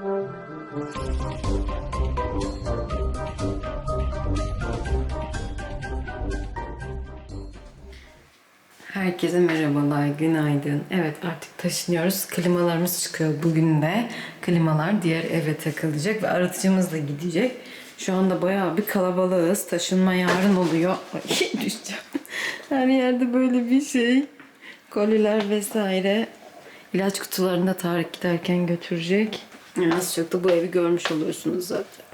Herkese merhabalar, günaydın. Evet artık taşınıyoruz. Klimalarımız çıkıyor bugün de. Klimalar diğer eve takılacak ve aratıcımız da gidecek. Şu anda bayağı bir kalabalığız. Taşınma yarın oluyor. Ay düşeceğim. Her yerde böyle bir şey. Koliler vesaire. İlaç kutularını da Tarık giderken götürecek. Az çok da bu evi görmüş oluyorsunuz zaten.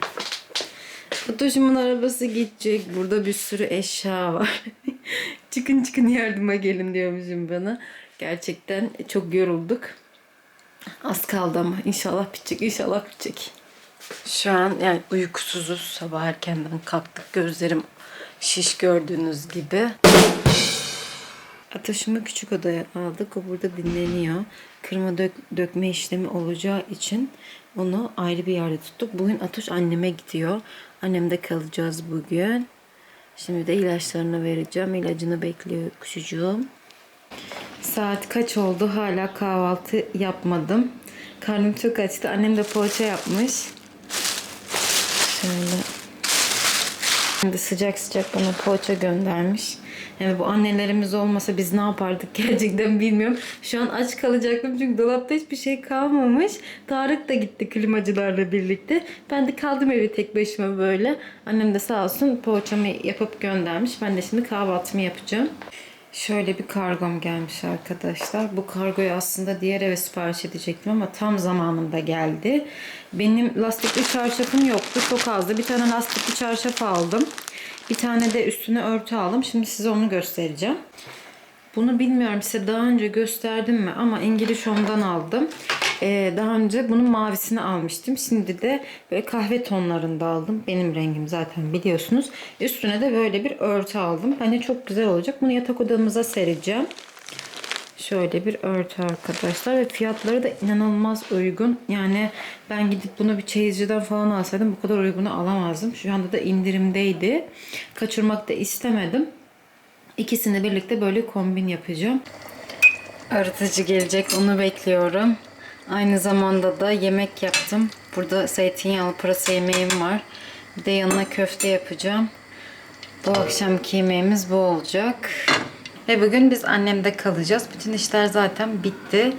Fatoş'umun arabası gidecek. Burada bir sürü eşya var. çıkın çıkın yardıma gelin diyormuşum bana. Gerçekten çok yorulduk. Az kaldı ama inşallah bitecek, inşallah bitecek. Şu an yani uykusuzuz. Sabah erkenden kalktık. Gözlerim şiş gördüğünüz gibi. Ataşımı küçük odaya aldık. O burada dinleniyor. Kırma dök, dökme işlemi olacağı için onu ayrı bir yerde tuttuk. Bugün Atoş anneme gidiyor. Annemde kalacağız bugün. Şimdi de ilaçlarını vereceğim. İlacını bekliyor kuşucuğum. Saat kaç oldu? Hala kahvaltı yapmadım. Karnım çok açtı. Annem de poğaça yapmış. Şöyle. Şimdi sıcak sıcak bana poğaça göndermiş. Yani bu annelerimiz olmasa biz ne yapardık gerçekten bilmiyorum. Şu an aç kalacaktım çünkü dolapta hiçbir şey kalmamış. Tarık da gitti klimacılarla birlikte. Ben de kaldım evi tek başıma böyle. Annem de sağ olsun poğaçamı yapıp göndermiş. Ben de şimdi kahvaltımı yapacağım. Şöyle bir kargom gelmiş arkadaşlar. Bu kargoyu aslında diğer eve sipariş edecektim ama tam zamanında geldi. Benim lastikli çarşafım yoktu. Çok azdı. Bir tane lastikli çarşaf aldım. Bir tane de üstüne örtü aldım. Şimdi size onu göstereceğim. Bunu bilmiyorum size daha önce gösterdim mi ama İngiliz Home'dan aldım. Ee, daha önce bunun mavisini almıştım. Şimdi de böyle kahve tonlarında aldım. Benim rengim zaten biliyorsunuz. Üstüne de böyle bir örtü aldım. Bence çok güzel olacak. Bunu yatak odamıza sereceğim. Şöyle bir örtü arkadaşlar ve fiyatları da inanılmaz uygun. Yani ben gidip bunu bir çeyizciden falan alsaydım bu kadar uygunu alamazdım. Şu anda da indirimdeydi. Kaçırmak da istemedim. İkisini birlikte böyle kombin yapacağım. Arıtıcı gelecek onu bekliyorum. Aynı zamanda da yemek yaptım. Burada zeytinyağlı pırasa yemeğim var. Bir de yanına köfte yapacağım. Bu akşamki yemeğimiz bu olacak. Ve bugün biz annemde kalacağız. Bütün işler zaten bitti.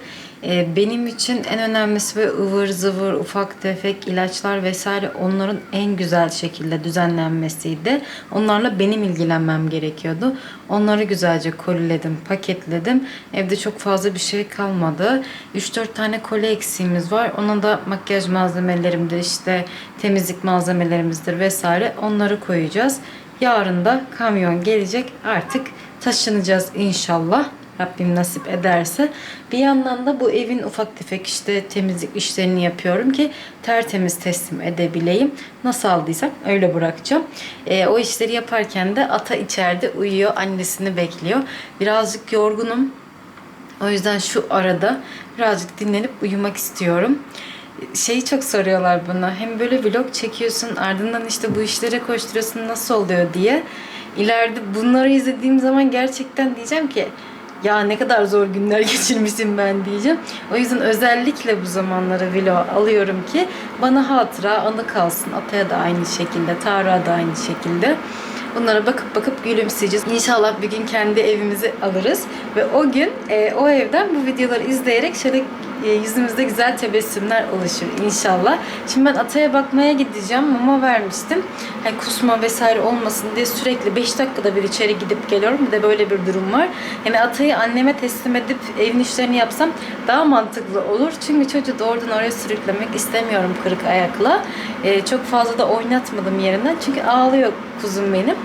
Ee, benim için en önemlisi ve ıvır zıvır, ufak tefek ilaçlar vesaire onların en güzel şekilde düzenlenmesiydi. Onlarla benim ilgilenmem gerekiyordu. Onları güzelce koliledim, paketledim. Evde çok fazla bir şey kalmadı. 3-4 tane koli eksiğimiz var. Ona da makyaj malzemelerimdir, işte temizlik malzemelerimizdir vesaire. Onları koyacağız. Yarın da kamyon gelecek. Artık taşınacağız inşallah. Rabbim nasip ederse. Bir yandan da bu evin ufak tefek işte temizlik işlerini yapıyorum ki tertemiz teslim edebileyim. Nasıl aldıysam öyle bırakacağım. Ee, o işleri yaparken de ata içeride uyuyor. Annesini bekliyor. Birazcık yorgunum. O yüzden şu arada birazcık dinlenip uyumak istiyorum. Şeyi çok soruyorlar bana. Hem böyle vlog çekiyorsun ardından işte bu işlere koşturuyorsun nasıl oluyor diye. İleride bunları izlediğim zaman gerçekten diyeceğim ki ya ne kadar zor günler geçirmişim ben diyeceğim. O yüzden özellikle bu zamanları vlog alıyorum ki bana hatıra, anı kalsın. Ataya da aynı şekilde, Tarık'a da aynı şekilde. Bunlara bakıp bakıp gülümseyeceğiz. İnşallah bir gün kendi evimizi alırız. Ve o gün e, o evden bu videoları izleyerek şöyle yüzümüzde güzel tebessümler oluşur inşallah. Şimdi ben Atay'a bakmaya gideceğim. Mama vermiştim. Hani kusma vesaire olmasın diye sürekli 5 dakikada bir içeri gidip geliyorum. Bir de böyle bir durum var. Yani Atay'ı anneme teslim edip evin işlerini yapsam daha mantıklı olur. Çünkü çocuğu doğrudan oraya sürüklemek istemiyorum kırık ayakla. E, çok fazla da oynatmadım yerinden. Çünkü ağlıyor kuzum benim.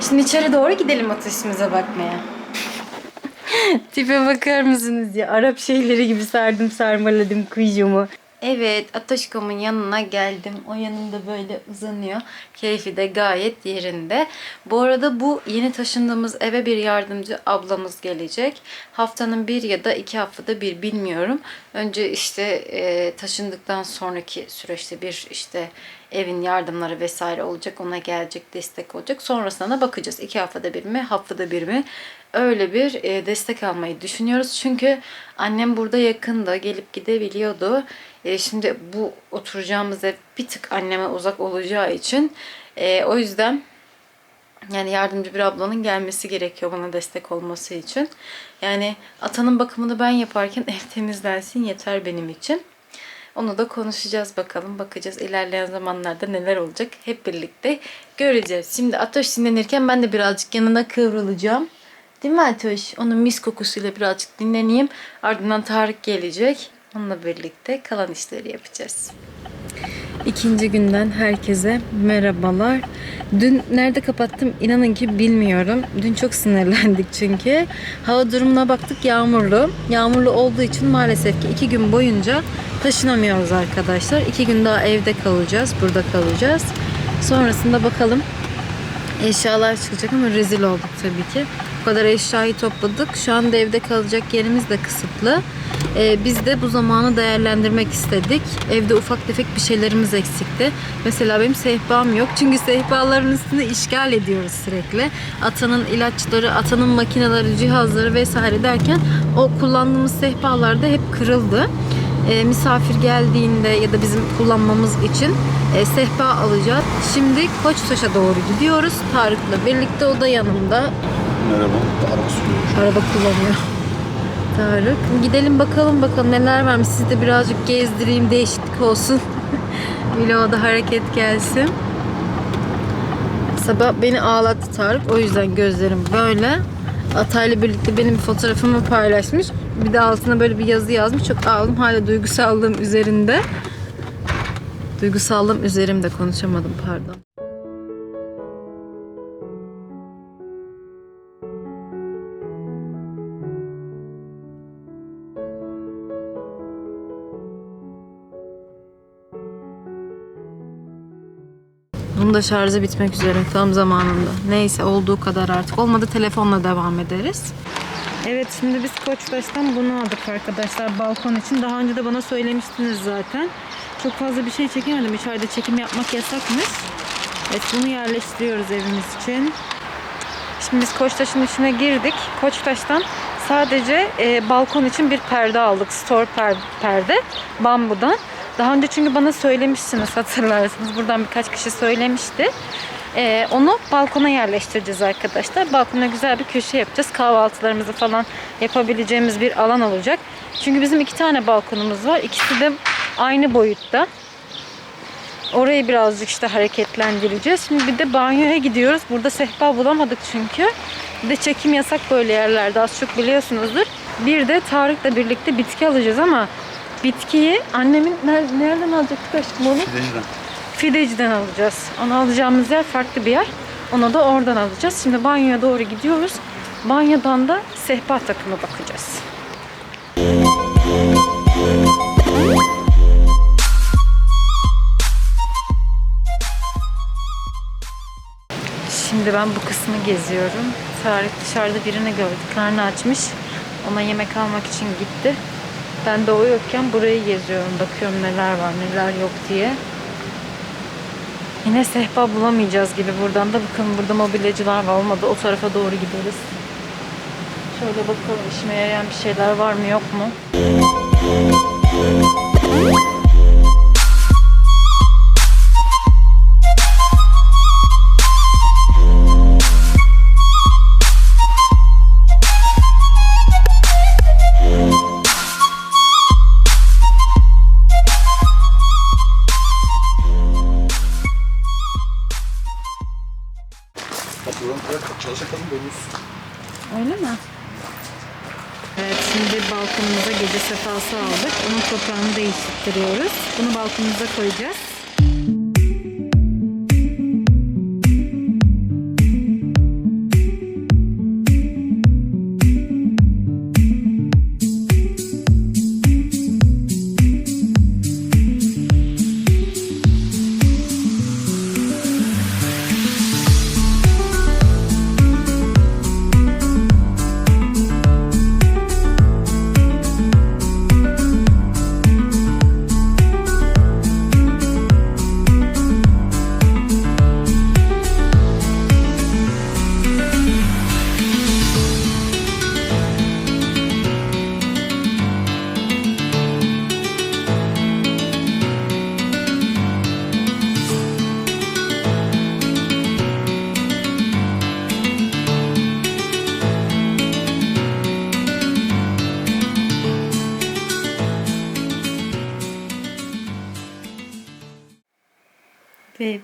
Şimdi içeri doğru gidelim ateşimize bakmaya. Tipe bakar mısınız ya? Arap şeyleri gibi sardım sarmaladım kuyumu. Evet Atoşkom'un yanına geldim. O yanımda böyle uzanıyor. Keyfi de gayet yerinde. Bu arada bu yeni taşındığımız eve bir yardımcı ablamız gelecek. Haftanın bir ya da iki haftada bir bilmiyorum. Önce işte e, taşındıktan sonraki süreçte bir işte evin yardımları vesaire olacak. Ona gelecek, destek olacak. Sonrasında da bakacağız. iki haftada bir mi, haftada bir mi? Öyle bir e, destek almayı düşünüyoruz. Çünkü annem burada yakında gelip gidebiliyordu. E, şimdi bu oturacağımız ev bir tık anneme uzak olacağı için e, o yüzden yani yardımcı bir ablanın gelmesi gerekiyor bana destek olması için. Yani atanın bakımını ben yaparken ev temizlensin yeter benim için. Onu da konuşacağız bakalım. Bakacağız ilerleyen zamanlarda neler olacak. Hep birlikte göreceğiz. Şimdi Atoş dinlenirken ben de birazcık yanına kıvrılacağım. Değil mi Atoş? Onun mis kokusuyla birazcık dinleneyim. Ardından Tarık gelecek. Onunla birlikte kalan işleri yapacağız. İkinci günden herkese merhabalar. Dün nerede kapattım inanın ki bilmiyorum. Dün çok sinirlendik çünkü. Hava durumuna baktık yağmurlu. Yağmurlu olduğu için maalesef ki iki gün boyunca taşınamıyoruz arkadaşlar. İki gün daha evde kalacağız. Burada kalacağız. Sonrasında bakalım eşyalar çıkacak ama rezil olduk tabii ki. Bu kadar eşyayı topladık. Şu anda evde kalacak yerimiz de kısıtlı. Ee, biz de bu zamanı değerlendirmek istedik. Evde ufak tefek bir şeylerimiz eksikti. Mesela benim sehpam yok. Çünkü sehpaların üstünde işgal ediyoruz sürekli. Atanın ilaçları, atanın makineleri, cihazları vesaire derken o kullandığımız sehpalar da hep kırıldı. Ee, misafir geldiğinde ya da bizim kullanmamız için e, sehpa alacağız. Şimdi Koçtaş'a doğru gidiyoruz. Tarık'la birlikte o da yanımda. Merhaba. Araba sürüyor. Araba kullanıyor. Tarık. Gidelim bakalım bakalım neler varmış. Sizi de birazcık gezdireyim, değişiklik olsun. Vlogda hareket gelsin. Sabah beni ağlattı Tarık. O yüzden gözlerim böyle. Atay'la birlikte benim fotoğrafımı paylaşmış. Bir de altına böyle bir yazı yazmış. Çok ağladım. Hala duygusallığım üzerinde. Duygusallığım üzerimde konuşamadım pardon. Bunun da şarjı bitmek üzere tam zamanında. Neyse olduğu kadar artık. Olmadı telefonla devam ederiz. Evet şimdi biz Koçtaş'tan bunu aldık arkadaşlar balkon için. Daha önce de bana söylemiştiniz zaten. Çok fazla bir şey çekemedim. İçeride çekim yapmak yasakmış. Evet bunu yerleştiriyoruz evimiz için. Şimdi biz Koçtaş'ın içine girdik. Koçtaş'tan sadece e, balkon için bir perde aldık. Store per- perde. Bambudan. Daha önce çünkü bana söylemiştiniz hatırlarsınız. Buradan birkaç kişi söylemişti. E, onu balkona yerleştireceğiz arkadaşlar. Balkona güzel bir köşe yapacağız. Kahvaltılarımızı falan yapabileceğimiz bir alan olacak. Çünkü bizim iki tane balkonumuz var. İkisi de aynı boyutta. Orayı birazcık işte hareketlendireceğiz. Şimdi bir de banyoya gidiyoruz. Burada sehpa bulamadık çünkü. Bir de çekim yasak böyle yerlerde az çok biliyorsunuzdur. Bir de Tarık'la birlikte bitki alacağız ama bitkiyi annemin ner- nereden alacaktık aşkım onu? Gideceğim. Fideci'den alacağız. Onu alacağımız yer farklı bir yer. Onu da oradan alacağız. Şimdi banyoya doğru gidiyoruz. Banyodan da sehpa takımı bakacağız. Şimdi ben bu kısmı geziyorum. Tarık dışarıda birini gördü. Karnı açmış. Ona yemek almak için gitti. Ben de o yokken burayı geziyorum. Bakıyorum neler var neler yok diye. Yine sehpa bulamayacağız gibi buradan da. Bakın burada mobilyacılar var. Olmadı o tarafa doğru gideriz. Şöyle bakalım işime yarayan bir şeyler var mı yok mu? Çalışakalım görürüz. Öyle mi? Evet şimdi balkonumuza gece sefası aldık. Onun toprağını değiştiriyoruz. Bunu balkonumuza koyacağız.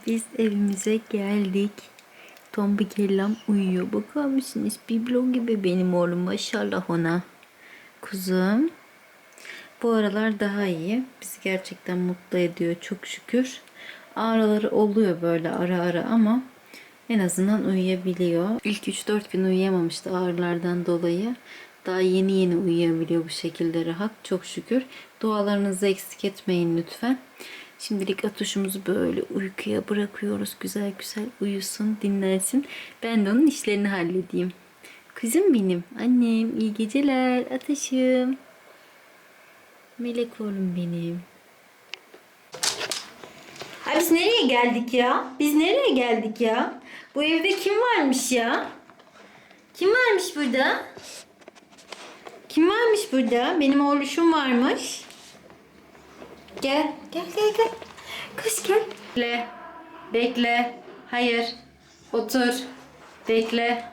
Biz evimize geldik. Tombikellam uyuyor. Bakar mısınız? Biblon gibi benim oğlum. Maşallah ona. Kuzum. Bu aralar daha iyi. Bizi gerçekten mutlu ediyor. Çok şükür. Ağrıları oluyor böyle ara ara ama en azından uyuyabiliyor. İlk 3-4 gün uyuyamamıştı ağrılardan dolayı. Daha yeni yeni uyuyabiliyor bu şekilde rahat. Çok şükür. Dualarınızı eksik etmeyin lütfen. Şimdilik atuşumuzu böyle uykuya bırakıyoruz. Güzel güzel uyusun, dinlensin. Ben de onun işlerini halledeyim. Kızım benim, annem, iyi geceler, atışım. Melek oğlum benim. Ay biz nereye geldik ya? Biz nereye geldik ya? Bu evde kim varmış ya? Kim varmış burada? Kim varmış burada? Benim oğluşum varmış. Gel, gel, gel, gel. Kız gel. Bekle. Bekle. Hayır. Otur. Bekle.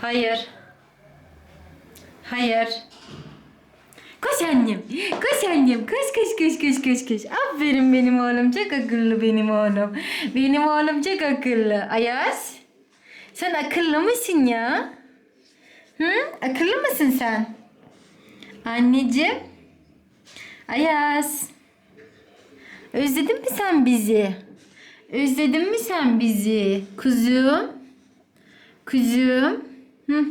Hayır. Hayır. Koş annem. Koş annem. Koş koş koş koş koş koş. Aferin benim oğlum. Çok akıllı benim oğlum. Benim oğlum çok akıllı. Ayaz. Sen akıllı mısın ya? Hı? Akıllı mısın sen? Anneciğim. Ayaz. Özledin mi sen bizi? Özledin mi sen bizi? Kuzum. Kuzum. Hı.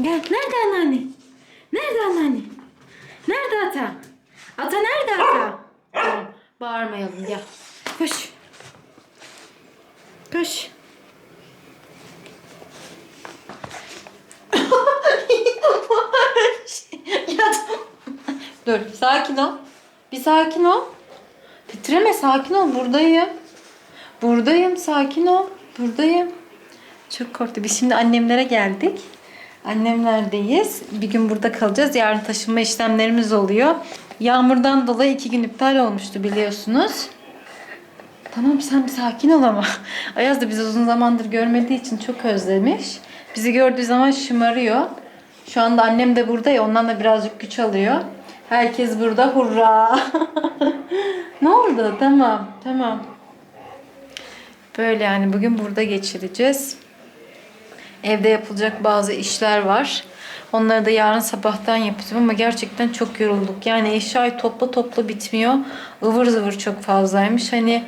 Gel. Nerede anneanne? Nerede anneanne? Nerede ata? Ata nerede ata? Bağırmayalım gel. Koş. Koş. Dur sakin ol. Bir sakin ol. Titreme sakin ol buradayım. Buradayım sakin ol. Buradayım. Çok korktu. Biz şimdi annemlere geldik. Annemlerdeyiz. Bir gün burada kalacağız. Yarın taşınma işlemlerimiz oluyor. Yağmurdan dolayı iki gün iptal olmuştu biliyorsunuz. Tamam sen bir sakin ol ama. Ayaz da bizi uzun zamandır görmediği için çok özlemiş. Bizi gördüğü zaman şımarıyor. Şu anda annem de burada ya ondan da birazcık güç alıyor. Herkes burada hurra. ne oldu? Tamam tamam. Böyle yani bugün burada geçireceğiz. Evde yapılacak bazı işler var. Onları da yarın sabahtan yapacağım ama gerçekten çok yorulduk. Yani eşyayı topla topla bitmiyor. ıvır zıvır çok fazlaymış. Hani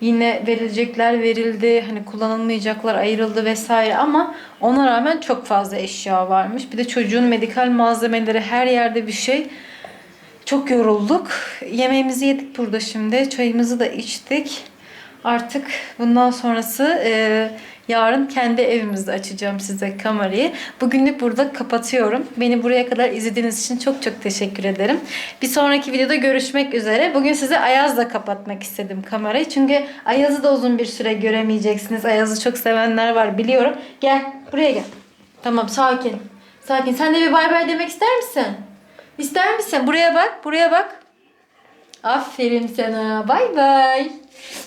yine verilecekler verildi. Hani kullanılmayacaklar ayrıldı vesaire ama ona rağmen çok fazla eşya varmış. Bir de çocuğun medikal malzemeleri her yerde bir şey. Çok yorulduk. Yemeğimizi yedik burada şimdi. Çayımızı da içtik. Artık bundan sonrası e, yarın kendi evimizde açacağım size kamerayı. Bugünlük burada kapatıyorum. Beni buraya kadar izlediğiniz için çok çok teşekkür ederim. Bir sonraki videoda görüşmek üzere. Bugün size Ayaz'la kapatmak istedim kamerayı. Çünkü Ayaz'ı da uzun bir süre göremeyeceksiniz. Ayaz'ı çok sevenler var biliyorum. Gel buraya gel. Tamam sakin. Sakin. Sen de bir bay bay demek ister misin? İster misin? Buraya bak. Buraya bak. Aferin sana. Bay bay.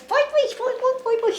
Bay bay bay bay bay bay.